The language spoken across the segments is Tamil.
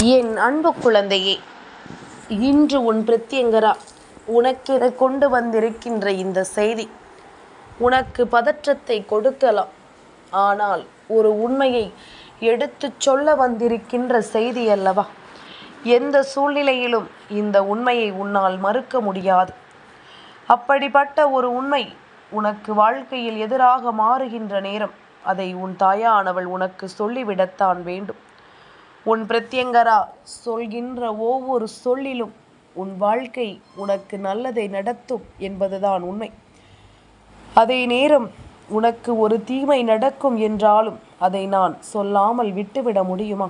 என் அன்பு குழந்தையே இன்று உன் பிரத்யங்கரா உனக்கென கொண்டு வந்திருக்கின்ற இந்த செய்தி உனக்கு பதற்றத்தை கொடுக்கலாம். ஆனால் ஒரு உண்மையை எடுத்துச் சொல்ல வந்திருக்கின்ற செய்தி அல்லவா? எந்த சூழ்நிலையிலும் இந்த உண்மையை உன்னால் மறுக்க முடியாது. அப்படிப்பட்ட ஒரு உண்மை உனக்கு வாழ்க்கையில் எதிராக மாறுகின்ற நேரம் அதை உன் தாயானவள் உனக்கு சொல்லிவிடத்தான் வேண்டும். உன் பிரத்யங்கரா சொல்கின்ற ஒவ்வொரு சொல்லிலும் உன் வாழ்க்கை உனக்கு நல்லதை நடத்தும் என்பதுதான் உண்மை. அதே நேரம் உனக்கு ஒரு தீமை நடக்கும் என்றாலும் அதை நான் சொல்லாமல் விட்டுவிட முடியுமா?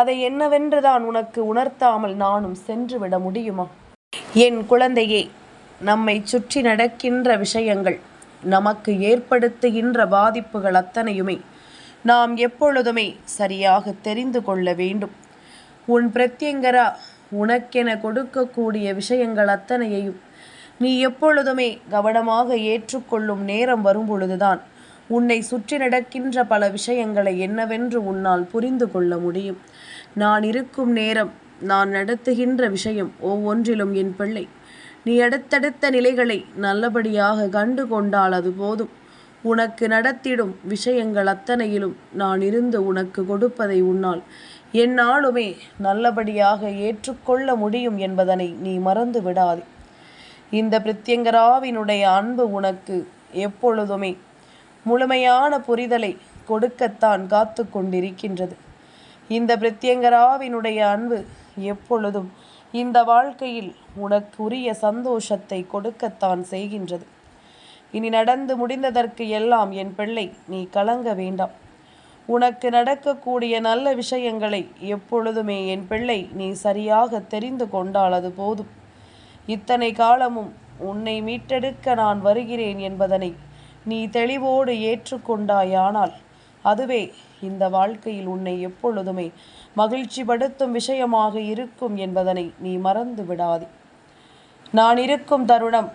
அதை என்னவென்று தான் உனக்கு உணர்த்தாமல் நானும் சென்று விட முடியுமா? என் குழந்தையே நம்மை சுற்றி நடக்கின்ற விஷயங்கள் நமக்கு ஏற்படுத்துகின்ற பாதிப்புகள் அத்தனையுமே நாம் எப்பொழுதுமே சரியாக தெரிந்து கொள்ள வேண்டும். உன் பிரத்யங்கரா உனக்கென கொடுக்கக்கூடிய விஷயங்கள் அத்தனையையும் நீ எப்பொழுதுமே கவனமாக ஏற்றுக்கொள்ளும் நேரம் வரும்பொழுதுதான் உன்னை சுற்றி நடக்கின்ற பல விஷயங்களை என்னவென்று உன்னால் புரிந்து கொள்ள முடியும். நான் இருக்கும் நேரம் நான் நடத்துகின்ற விஷயம் ஒவ்வொன்றிலும் என் பிள்ளை. நீ அடுத்தடுத்த நிலைகளை நல்லபடியாக கண்டு கொண்டால் அது போதும். உனக்கு நடத்திடும் விஷயங்கள் அத்தனையிலும் நான் இருந்து உனக்கு கொடுப்பதை உன்னால் என்னாலுமே நல்லபடியாக ஏற்றுக்கொள்ள முடியும் என்பதனை நீ மறந்து விடாதே. இந்த பிரத்யங்கராவினுடைய அன்பு உனக்கு எப்பொழுதுமே முழுமையான புரிதலை கொடுக்கத்தான் காத்து கொண்டிருக்கின்றது. இந்த பிரத்யங்கராவினுடைய அன்பு எப்பொழுதும் இந்த வாழ்க்கையில் உனக்கு உரிய சந்தோஷத்தை கொடுக்கத்தான் செய்கின்றது. இனி நடந்து முடிந்ததற்கு எல்லாம் என் பிள்ளை நீ கலங்க வேண்டாம். உனக்கு நடக்கக்கூடிய நல்ல விஷயங்களை எப்பொழுதுமே என் பிள்ளை நீ சரியாக தெரிந்து கொண்டால் அது போதும். இத்தனை காலமும் உன்னை மீட்டெடுக்க நான் வருகிறேன் என்பதனை நீ தெளிவோடு ஏற்றுக்கொண்டாயானால் அதுவே இந்த வாழ்க்கையில் உன்னை எப்பொழுதுமே மகிழ்ச்சிப்படுத்தும் விஷயமாக இருக்கும் என்பதனை நீ மறந்து விடாதே. நான் இருக்கும் தருணம்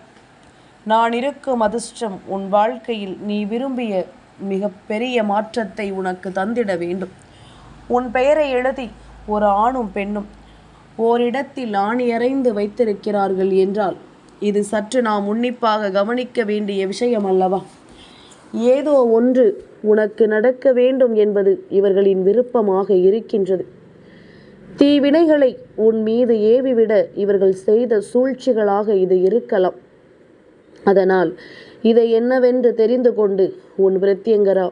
நான் இருக்கும் அதிர்ஷ்டம் உன் வாழ்க்கையில் நீ விரும்பிய மிக பெரிய மாற்றத்தை உனக்கு தந்திட வேண்டும். உன் பெயரை எழுதி ஒரு ஆணும் பெண்ணும் ஓரிடத்தில் ஆணியறைந்து வைத்திருக்கிறார்கள் என்றால் இது சற்று நாம் உன்னிப்பாக கவனிக்க வேண்டிய விஷயம் அல்லவா? ஏதோ ஒன்று உனக்கு நடக்க வேண்டும் என்பது இவர்களின் விருப்பமாக இருக்கின்றது. தீவினைகளை உன் மீது ஏவிவிட இவர்கள் செய்த சூழ்ச்சிகளாக இது இருக்கலாம். அதனால் இதை என்னவென்று தெரிந்து கொண்டு உன் பிரத்யங்கரா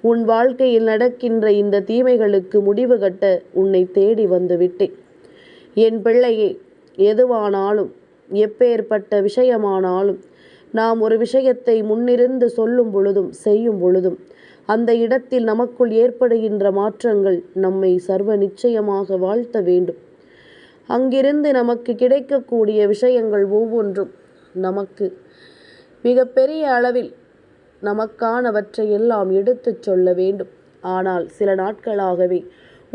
உன் வாழ்க்கையில் நடக்கின்ற இந்த தீமைகளுக்கு முடிவு கட்ட உன்னை தேடி வந்து விட்டேன். என் பிள்ளையே எதுவானாலும் எப்பேற்பட்ட விஷயமானாலும் நாம் ஒரு விஷயத்தை முன்னிருந்து சொல்லும் பொழுதும் செய்யும் பொழுதும் அந்த இடத்தில் நமக்குள் ஏற்படுகின்ற மாற்றங்கள் நம்மை சர்வ நிச்சயமாக வாழ்த்த வேண்டும். அங்கிருந்து நமக்கு கிடைக்கக்கூடிய விஷயங்கள் ஒவ்வொன்றும் நமக்கு மிகப்பெரிய அளவில் நமக்கானவற்றை எல்லாம் எடுத்துச் சொல்ல வேண்டும். ஆனால் சில நாட்களாகவே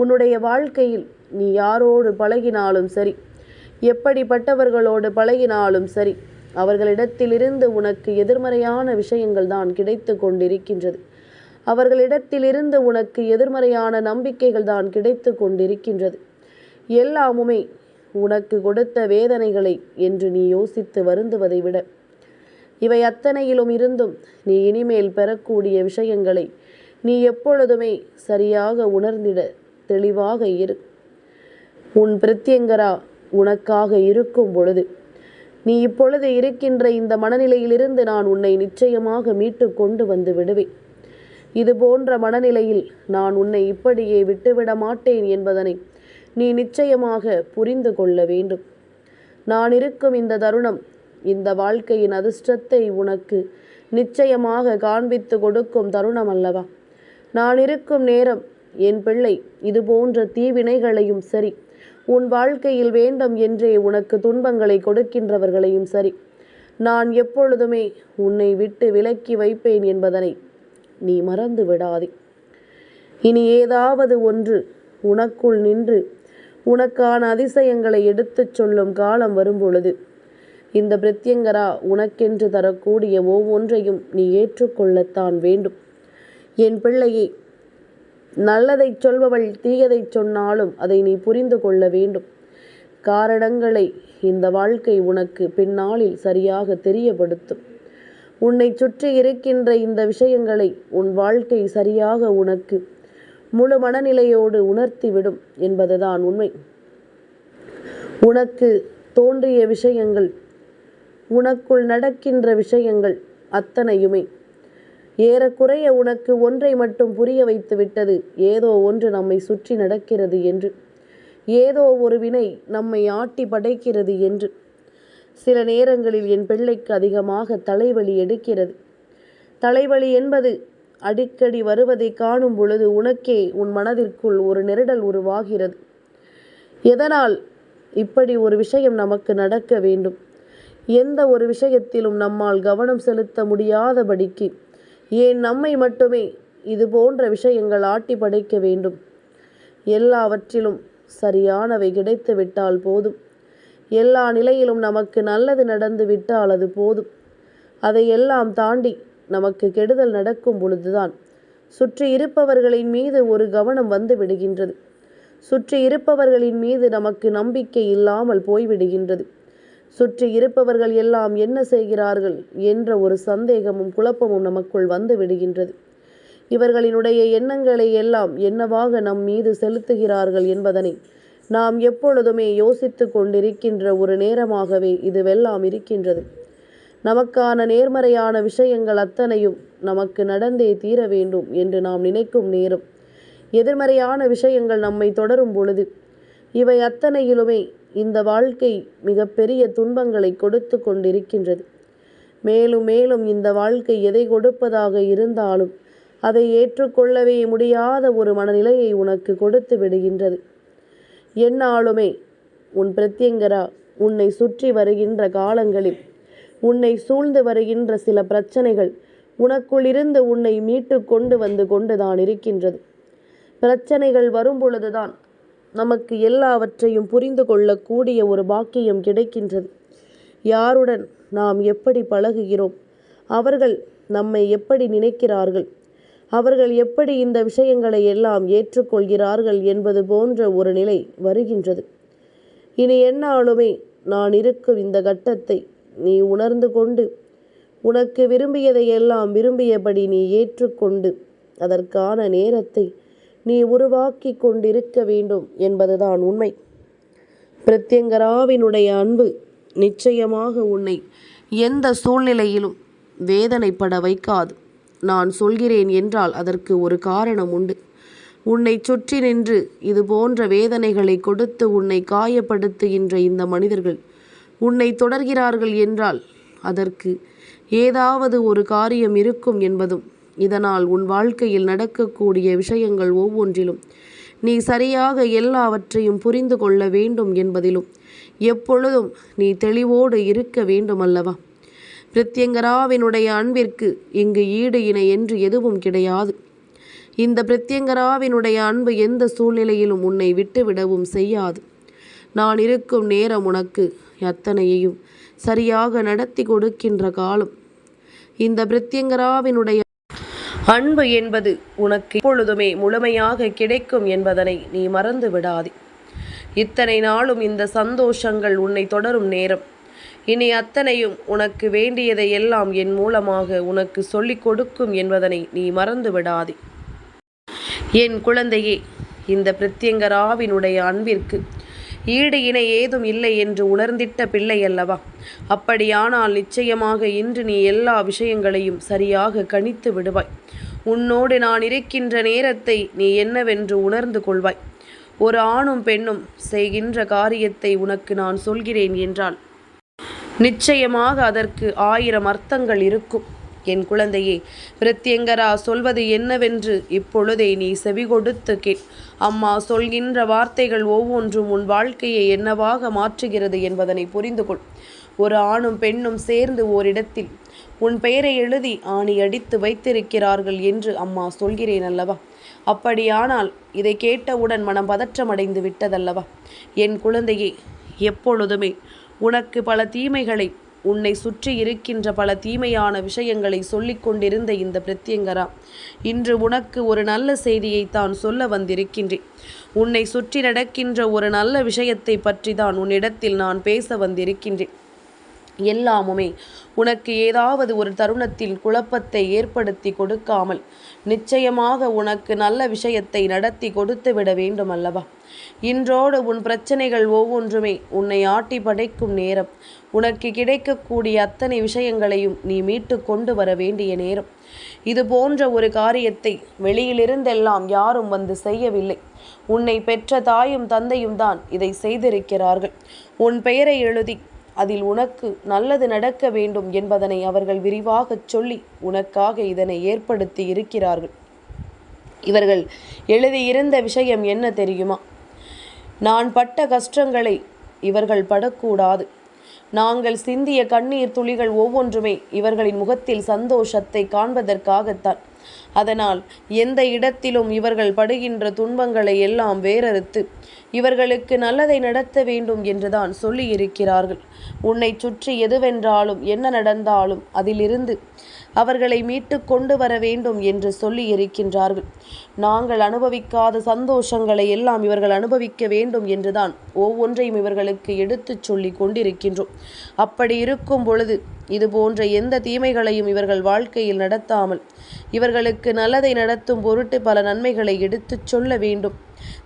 உன்னுடைய வாழ்க்கையில் நீ யாரோடு பழகினாலும் சரி எப்படிப்பட்டவர்களோடு பழகினாலும் சரி அவர்களிடத்திலிருந்து உனக்கு எதிர்மறையான விஷயங்கள் தான் கிடைத்து கொண்டிருக்கின்றது. அவர்களிடத்திலிருந்து உனக்கு எதிர்மறையான நம்பிக்கைகள் தான் கிடைத்து கொண்டிருக்கின்றது. எல்லாமுமே உனக்கு கொடுத்த வேதனைகளை என்று நீ யோசித்து வருந்துவதை விட இவை அத்தனையிலும் இருந்தும் நீ இனிமேல் பெறக்கூடிய விஷயங்களை நீ எப்பொழுதுமே சரியாக உணர்ந்திட தெளிவாக இரு. உன் பிரத்யங்கரா உனக்காக இருக்கும் பொழுது நீ இப்பொழுது இருக்கின்ற இந்த மனநிலையிலிருந்து நான் உன்னை நிச்சயமாக மீட்டு கொண்டு வந்து விடுவேன். இது போன்ற மனநிலையில் நான் உன்னை இப்படியே விட்டுவிட மாட்டேன் என்பதனை நீ நிச்சயமாக புரிந்து கொள்ள வேண்டும். நான் இருக்கும் இந்த தருணம் இந்த வாழ்க்கையின் அதிர்ஷ்டத்தை உனக்கு நிச்சயமாக காண்பித்து கொடுக்கும் தருணம் அல்லவா? நான் இருக்கும் நேரம் என் பிள்ளை இது போன்ற தீவினைகளையும் சரி உன் வாழ்க்கையில் வேண்டும் என்றே உனக்கு துன்பங்களை கொடுக்கின்றவர்களையும் சரி நான் எப்பொழுதுமே உன்னை விட்டு விலக்கி வைப்பேன் என்பதனை நீ மறந்து விடாதே. இனி ஏதாவது ஒன்று உனக்குள் நின்று உனக்கான அதிசயங்களை எடுத்துச் சொல்லும் காலம் வரும்பொழுது இந்த பிரத்யங்கரா உனக்கென்று தரக்கூடிய ஒவ்வொன்றையும் நீ ஏற்றுக்கொள்ளத்தான் வேண்டும். என் பிள்ளையே நல்லதைச் சொல்பவள் தீயதைச் சொன்னாலும் அதை நீ புரிந்து கொள்ள வேண்டும். காரணங்களை இந்த வாழ்க்கை உனக்கு பின்னாளில் சரியாக தெரியப்படுத்தும். உன்னை சுற்றி இருக்கின்ற இந்த விஷயங்களை உன் வாழ்க்கை சரியாக உனக்கு முழு மனநிலையோடு உணர்த்திவிடும் என்பதுதான் உண்மை. உனக்கு தோன்றிய விஷயங்கள் உனக்குள் நடக்கின்ற விஷயங்கள் அத்தனையுமே. ஏறக்குறைய உனக்கு ஒன்றை மட்டும் புரிய வைத்து விட்டது. ஏதோ ஒன்று நம்மை சுற்றி நடக்கிறது என்று. ஏதோ ஒரு வினை நம்மை ஆட்டி படைக்கிறது என்று. சில நேரங்களில் என் பிள்ளைக்கு அதிகமாக தலைவலி எடுக்கிறது. தலைவலி என்பது அடிக்கடி வருவதை காணும் பொழுது உனக்கே உன் மனதிற்குள் ஒரு நெருடல் உருவாகிறது. எதனால் இப்படி ஒரு விஷயம் நமக்கு நடக்க வேண்டும்? எந்த ஒரு விஷயத்திலும் நம்மால் கவனம் செலுத்த முடியாதபடிக்கு ஏன் நம்மை மட்டுமே இது போன்ற விஷயங்கள் ஆட்டி படைக்க வேண்டும்? எல்லாவற்றிலும் சரியானவை கிடைத்து விட்டால் போதும். எல்லா நிலையிலும் நமக்கு நல்லது நடந்து விட்டால் அது போதும். அதையெல்லாம் தாண்டி நமக்கு கெடுதல் நடக்கும் பொழுதுதான் சுற்றி இருப்பவர்களின் மீது ஒரு கவனம் வந்து விடுகின்றது. சுற்றி இருப்பவர்களின் மீது நமக்கு நம்பிக்கை இல்லாமல் போய்விடுகின்றது. சுற்றி இருப்பவர்கள் எல்லாம் என்ன செய்கிறார்கள் என்ற ஒரு சந்தேகமும் குழப்பமும் நமக்குள் வந்து விடுகின்றது. இவர்களினுடைய எண்ணங்களை எல்லாம் என்னவாக நம் மீது செலுத்துகிறார்கள் என்பதனை நாம் எப்பொழுதுமே யோசித்து கொண்டிருக்கின்ற ஒரு நேரமாகவே இதுவெல்லாம் இருக்கின்றது. நமக்கான நேர்மறையான விஷயங்கள் அத்தனையும் நமக்கு நடந்தே தீர வேண்டும் என்று நாம் நினைக்கும் நேரம். எதிர்மறையான விஷயங்கள் நம்மை தொடரும் பொழுது இவை அத்தனையிலுமே இந்த வாழ்க்கை மிகப்பெரிய துன்பங்களை கொடுத்து கொண்டிருக்கின்றது. மேலும் மேலும் இந்த வாழ்க்கை எதை கொடுப்பதாக இருந்தாலும் அதை ஏற்றுக்கொள்ளவே முடியாத ஒரு மனநிலையை உனக்கு கொடுத்து விடுகின்றது. என்னாலுமே உன் பிரத்யங்கரா உன்னை சுற்றி வருகின்ற காலங்களில் உன்னை சூழ்ந்து வருகின்ற சில பிரச்சனைகள் உனக்குள்ளிருந்து உன்னை மீட்டு கொண்டு வந்து கொண்டுதான் இருக்கின்றது. பிரச்சனைகள் வரும் பொழுதுதான் நமக்கு எல்லாவற்றையும் புரிந்து கொள்ளக்கூடிய ஒரு பாக்கியம் கிடைக்கின்றது. யாருடன் நாம் எப்படி பழகுகிறோம்? அவர்கள் நம்மை எப்படி நினைக்கிறார்கள்? அவர்கள் எப்படி இந்த விஷயங்களை எல்லாம் ஏற்றுக்கொள்கிறார்கள் என்பது போன்ற ஒரு நிலை வருகின்றது. இனி என்னாலுமே நான் இருக்கும் இந்த கட்டத்தை நீ உணர்ந்து கொண்டு உனக்கு விரும்பியதையெல்லாம் விரும்பியபடி நீ ஏற்றுக்கொண்டு அதற்கான நேரத்தை நீ உருவாக்கி கொண்டிருக்க வேண்டும் என்பதுதான் உண்மை. பிரத்யங்கராவினுடைய அன்பு நிச்சயமாக உன்னை எந்த சூழ்நிலையிலும் வேதனைப்பட வைக்காது. நான் சொல்கிறேன் என்றால் அதற்கு ஒரு காரணம் உண்டு. உன்னை சுற்றி நின்று இது போன்ற வேதனைகளை கொடுத்து உன்னை காயப்படுத்துகின்ற இந்த மனிதர்கள் உன்னை தொடர்கிறார்கள் என்றால் அதற்கு ஏதாவது ஒரு காரியம் இருக்கும் என்பதும் இதனால் உன் வாழ்க்கையில் நடக்கக்கூடிய விஷயங்கள் ஒவ்வொன்றிலும் நீ சரியாக எல்லாவற்றையும் புரிந்து கொள்ள வேண்டும் என்பதிலும் எப்பொழுதும் நீ தெளிவோடு இருக்க வேண்டும் அல்லவா பிரத்யங்கராவினுடைய அன்பிற்கு இங்கு ஈடு இணை என்று எதுவும் கிடையாது. இந்த பிரத்யங்கராவினுடைய அன்பு எந்த சூழ்நிலையிலும் உன்னை விட்டுவிடவும் செய்யாது. நான் இருக்கும் நேரம் உனக்கு அத்தனையையும் சரியாக நடத்தி கொடுக்கின்ற காலம். இந்த பிரத்யங்கராவினுடைய அன்பு என்பது உனக்கு இப்பொழுதுமே முழுமையாக கிடைக்கும் என்பதனை நீ மறந்து விடாதே. இத்தனை நாளும் இந்த சந்தோஷங்கள் உன்னை தொடரும் நேரம். இனி அத்தனையும் உனக்கு வேண்டியதை எல்லாம் என் மூலமாக உனக்கு சொல்லிக் கொடுக்கும் என்பதனை நீ மறந்து விடாதே. என் குழந்தையே இந்த பிரத்யங்கராவினுடைய அன்பிற்கு ஈடு இணை ஏதும் இல்லை என்று உணர்ந்திட்ட பிள்ளை அல்லவா அப்படியானால் நிச்சயமாக இன்று நீ எல்லா விஷயங்களையும் சரியாக கணித்து விடுவாய். உன்னோடு நான் இருக்கின்ற நேரத்தை நீ என்னவென்று உணர்ந்து கொள்வாய். ஒரு ஆணும் பெண்ணும் செய்கின்ற காரியத்தை உனக்கு நான் சொல்கிறேன் என்றால் நிச்சயமாக அதற்கு ஆயிரம் அர்த்தங்கள் இருக்கும். என் குழந்தையே பிரத்யங்கரா சொல்வது என்னவென்று இப்பொழுதே நீ செவி கொடுத்து கேட் அம்மா சொல்கின்ற வார்த்தைகள் ஒவ்வொன்றும் உன் வாழ்க்கையை என்னவாக மாற்றுகிறது என்பதனை புரிந்து கொள். ஒரு ஆணும் பெண்ணும் சேர்ந்து ஓரிடத்தில் உன் பெயரை எழுதி ஆணி அடித்து வைத்திருக்கிறார்கள் என்று அம்மா சொல்கிறேன் அல்லவா? அப்படியானால் இதை கேட்டவுடன் மனம் பதற்றமடைந்து விட்டதல்லவா? என் குழந்தையே எப்பொழுதுமே உனக்கு பல தீமைகளை உன்னை சுற்றி இருக்கின்ற பல தீமையான விஷயங்களை சொல்லிக் கொண்டிருந்த இந்த பிரத்யங்கரா இன்று உனக்கு ஒரு நல்ல செய்தியை தான் சொல்ல வந்திருக்கின்றேன். உன்னை சுற்றி நடக்கின்ற ஒரு நல்ல விஷயத்தை பற்றி தான் உன்னிடத்தில் நான் பேச வந்திருக்கின்றேன். எல்லாமுமே. உனக்கு ஏதாவது ஒரு தருணத்தில் குழப்பத்தை ஏற்படுத்தி கொடுக்காமல் நிச்சயமாக உனக்கு நல்ல விஷயத்தை நடத்தி கொடுத்து விட வேண்டும் அல்லவா இன்றோடு உன் பிரச்சனைகள் ஒவ்வொன்றுமே உன்னை ஆட்டி படைக்கும் நேரம். உனக்கு கிடைக்கக்கூடிய அத்தனை விஷயங்களையும் நீ மீட்டு கொண்டு வர வேண்டிய நேரம். இது போன்ற ஒரு காரியத்தை வெளியிலிருந்தெல்லாம் யாரும் வந்து செய்யவில்லை. உன்னை பெற்ற தாயும் தந்தையும் தான் இதை செய்திருக்கிறார்கள். உன் பெயரை எழுதி அதில் உனக்கு நல்லது நடக்க வேண்டும் என்பதனை அவர்கள் விரிவாகச் சொல்லி உனக்காக இதனை ஏற்படுத்தி இருக்கிறார்கள். இவர்கள் எழுதியிருந்த விஷயம் என்ன தெரியுமா? நான் பட்ட கஷ்டங்களை இவர்கள் படக்கூடாது. நாங்கள் சிந்திய கண்ணீர் துளிகள் ஒவ்வொன்றுமே இவர்களின் முகத்தில் சந்தோஷத்தை காண்பதற்காகத்தான். அதனால் எந்த இடத்திலும் இவர்கள் படுகின்ற துன்பங்களை எல்லாம் வேறறுத்து இவர்களுக்கு நல்லதை நடத்த வேண்டும் என்றுதான் சொல்லியிருக்கிறார்கள். உன்னை சுற்றி எதுவென்றாலும் என்ன நடந்தாலும் அதிலிருந்து அவர்களை மீட்டு கொண்டு வர வேண்டும் என்று சொல்லி இருக்கின்றார்கள் நாங்கள் அனுபவிக்காத சந்தோஷங்களை எல்லாம் இவர்கள் அனுபவிக்க வேண்டும் என்றுதான் ஒவ்வொன்றையும் இவர்களுக்கு எடுத்துச் சொல்லி கொண்டிருக்கின்றோம். அப்படி இருக்கும் பொழுது இது போன்ற எந்த தீமைகளையும் இவர்கள் வாழ்க்கையில் நடத்தாமல் இவர்களுக்கு நல்லதை நடத்தும் பொருட்டு பல நன்மைகளை எடுத்துச் சொல்ல வேண்டும்.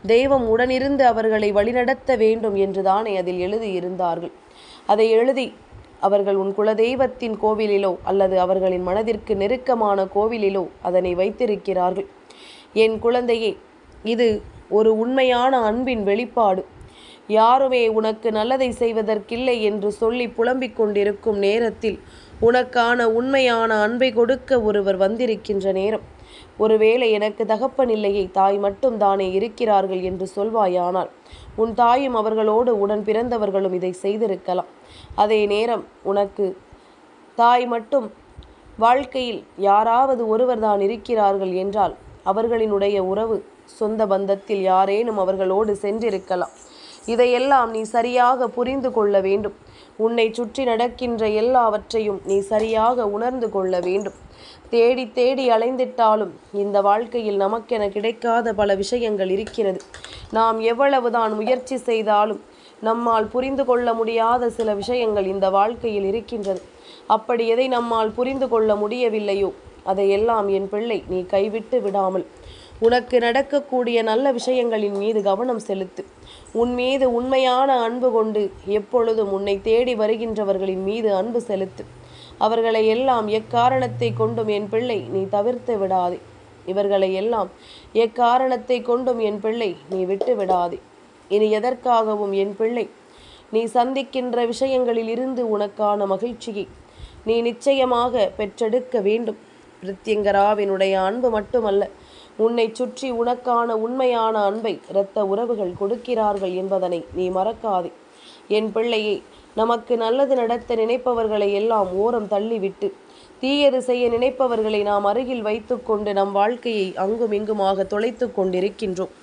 தெய்வம் உடனிருந்து அவர்களை வழிநடத்த வேண்டும் என்றுதானே அதில் எழுதியிருந்தார்கள். அதை எழுதி அவர்கள் உன் குலதெய்வத்தின் கோவிலிலோ அல்லது அவர்களின் மனதிற்கு நெருக்கமான கோவிலிலோ அதனை வைத்திருக்கிறார்கள். என் குழந்தையே இது ஒரு உண்மையான அன்பின் வெளிப்பாடு. யாருமே உனக்கு நல்லதை செய்வதற்கில்லை என்று சொல்லி புலம்பிக் கொண்டிருக்கும் நேரத்தில் உனக்கான உண்மையான அன்பை கொடுக்க ஒருவர் வந்திருக்கின்ற நேரம். ஒருவேளை எனக்கு தகப்பன் இல்லையே தாய் மட்டும் தானே இருக்கிறார்கள் என்று சொல்வாயானால் உன் தாயும் அவர்களோடு உடன் பிறந்தவர்களும் இதை செய்திருக்கலாம். அதே நேரம் உனக்கு தாய் மட்டும் வாழ்க்கையில் யாராவது ஒருவர் தான் இருக்கிறார்கள் என்றால் அவர்களினுடைய உறவு சொந்த பந்தத்தில் யாரேனும் அவர்களோடு சென்றிருக்கலாம். இதையெல்லாம் நீ சரியாக புரிந்து கொள்ள வேண்டும். உன்னை சுற்றி நடக்கின்ற எல்லாவற்றையும் நீ சரியாக உணர்ந்து கொள்ள வேண்டும். தேடி தேடி அலைந்திட்டாலும் இந்த வாழ்க்கையில் நமக்கென கிடைக்காத பல விஷயங்கள் இருக்கிறது. நாம் எவ்வளவுதான் முயற்சி செய்தாலும் நம்மால் புரிந்து கொள்ள முடியாத சில விஷயங்கள் இந்த வாழ்க்கையில் இருக்கின்றது. அப்படி எதை நம்மால் புரிந்து கொள்ள முடியவில்லையோ அதையெல்லாம் என் பிள்ளை நீ கைவிட்டு விடாமல் உனக்கு நடக்கக்கூடிய நல்ல விஷயங்களின் மீது கவனம் செலுத்து. உன் மீது உண்மையான அன்பு கொண்டு எப்பொழுதும் உன்னை தேடி வருகின்றவர்களின் மீது அன்பு செலுத்து. அவர்களை எல்லாம் எக்காரணத்தை கொண்டும் என் பிள்ளை நீ தவிர்த்து விடாதே. இவர்களை எல்லாம் எக்காரணத்தை கொண்டும் என் பிள்ளை நீ விட்டு விடாதே. இனி எதற்காகவும் என் பிள்ளை நீ சந்திக்கின்ற விஷயங்களில் இருந்து உனக்கான மகிழ்ச்சியை நீ நிச்சயமாக பெற்றெடுக்க வேண்டும். பிரித்தியங்கராவினுடைய அன்பு மட்டுமல்ல உன்னை சுற்றி உனக்கான உண்மையான அன்பை இரத்த உறவுகள் கொடுக்கிறார்கள் என்பதனை நீ மறக்காதே. என் பிள்ளையே நமக்கு நல்லது நடத்த நினைப்பவர்களை எல்லாம் ஓரம் தள்ளிவிட்டு தீயது செய்ய நினைப்பவர்களை நாம் அருகில் வைத்துக்கொண்டு நம் வாழ்க்கையை அங்கும் இங்குமாக தொலைத்து கொண்டிருக்கின்றோம்.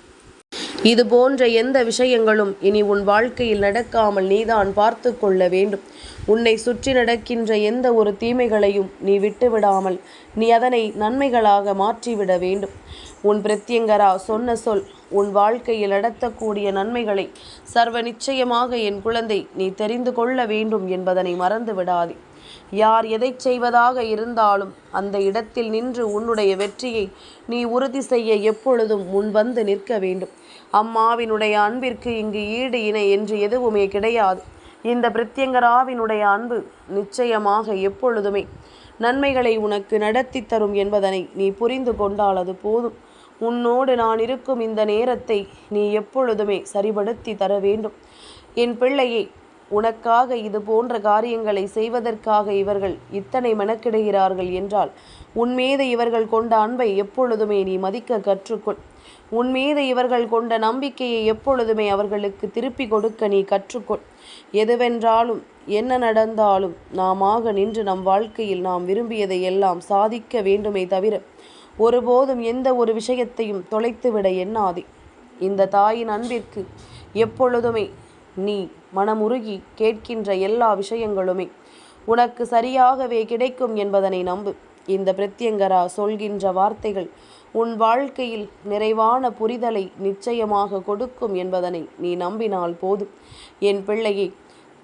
இது போன்ற எந்த விஷயங்களும் இனி உன் வாழ்க்கையில் நடக்காமல் நீதான் பார்த்து கொள்ள வேண்டும். உன்னை சுற்றி நடக்கின்ற எந்த ஒரு தீமைகளையும் நீ விட்டுவிடாமல் நீ அதனை நன்மைகளாக மாற்றிவிட வேண்டும். உன் பிரத்யங்கரா சொன்ன சொல் உன் வாழ்க்கையில் நடத்தக்கூடிய நன்மைகளை சர்வ நிச்சயமாக என் குழந்தை நீ தெரிந்து கொள்ள வேண்டும் என்பதனை மறந்து விடாதே. யார் எதை செய்வதாக இருந்தாலும் அந்த இடத்தில் நின்று உன்னுடைய வெற்றியை நீ உறுதி செய்ய எப்பொழுதும் முன் வந்து நிற்க வேண்டும். அம்மாவினுடைய அன்பிற்கு இங்கு ஈடு இணை என்று எதுவுமே கிடையாது. இந்த பிரத்யங்கராவினுடைய அன்பு நிச்சயமாக எப்பொழுதுமே நன்மைகளை உனக்கு நடத்தி தரும் என்பதனை நீ புரிந்து கொண்டால் அது போதும். உன்னோடு நான் இருக்கும் இந்த நேரத்தை நீ எப்பொழுதுமே சரிபடுத்தி தர வேண்டும். என் பிள்ளையே உனக்காக இது போன்ற காரியங்களை செய்வதற்காக இவர்கள் இத்தனை மெனக்கிடுகிறார்கள் என்றால் உன் மீது இவர்கள் கொண்ட அன்பை எப்பொழுதுமே நீ மதிக்க கற்றுக்கொள். உன் மீது இவர்கள் கொண்ட நம்பிக்கையை எப்பொழுதுமே அவர்களுக்கு திருப்பி கொடுக்க நீ கற்றுக்கொள். எதுவென்றாலும் என்ன நடந்தாலும் நாமாக நின்று நம் வாழ்க்கையில் நாம் விரும்பியதை எல்லாம் சாதிக்க வேண்டுமே தவிர ஒருபோதும் எந்த ஒரு விஷயத்தையும் தொலைத்துவிட எண்ணாதே. இந்த தாயின் அன்பிற்கு எப்பொழுதுமே நீ மனமுருகி கேட்கின்ற எல்லா விஷயங்களுமே உனக்கு சரியாகவே கிடைக்கும் என்பதனை நம்பு. இந்த பிரத்யங்கரா சொல்கின்ற வார்த்தைகள் உன் வாழ்க்கையில் நிறைவான புரிதலை நிச்சயமாக கொடுக்கும் என்பதனை நீ நம்பினால் போதும். என் பிள்ளையை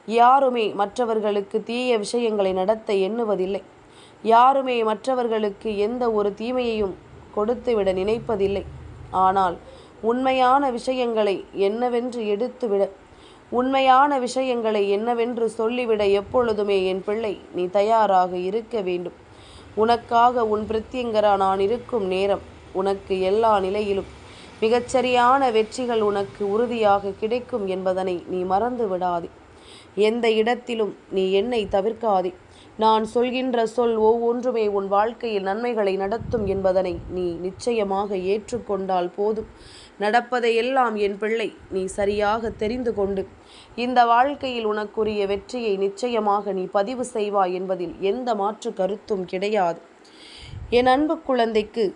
யாருமே மற்றவர்களுக்கு தீய விஷயங்களை நடத்த எண்ணுவதில்லை. யாருமே மற்றவர்களுக்கு எந்த ஒரு தீமையையும் கொடுத்துவிட நினைப்பதில்லை. ஆனால் உண்மையான விஷயங்களை என்னவென்று எடுத்துவிட உண்மையான விஷயங்களை என்னவென்று சொல்லிவிட எப்பொழுதுமே என் பிள்ளை நீ தயாராக இருக்க வேண்டும். உனக்காக உன் பிரத்யங்கரா நான் இருக்கும் நேரம் உனக்கு எல்லா நிலையிலும். மிகச்சரியான வெற்றிகள் உனக்கு உறுதியாக கிடைக்கும் என்பதனை நீ மறந்து விடாதே. எந்த இடத்திலும் நீ என்னை தவிர்க்காதே. நான் சொல்கின்ற சொல் ஒவ்வொன்றுமே உன் வாழ்க்கையில் நன்மைகளை நடத்தும் என்பதனை நீ நிச்சயமாக ஏற்றுக்கொண்டால் போதும். நடப்பதையெல்லாம் என் பிள்ளை நீ சரியாக தெரிந்து கொண்டு. இந்த வாழ்க்கையில் உனக்குரிய வெற்றியை நிச்சயமாக நீ பதிவு செய்வாய் என்பதில் எந்த மாற்று கருத்தும் கிடையாது. என் அன்பு குழந்தைக்கு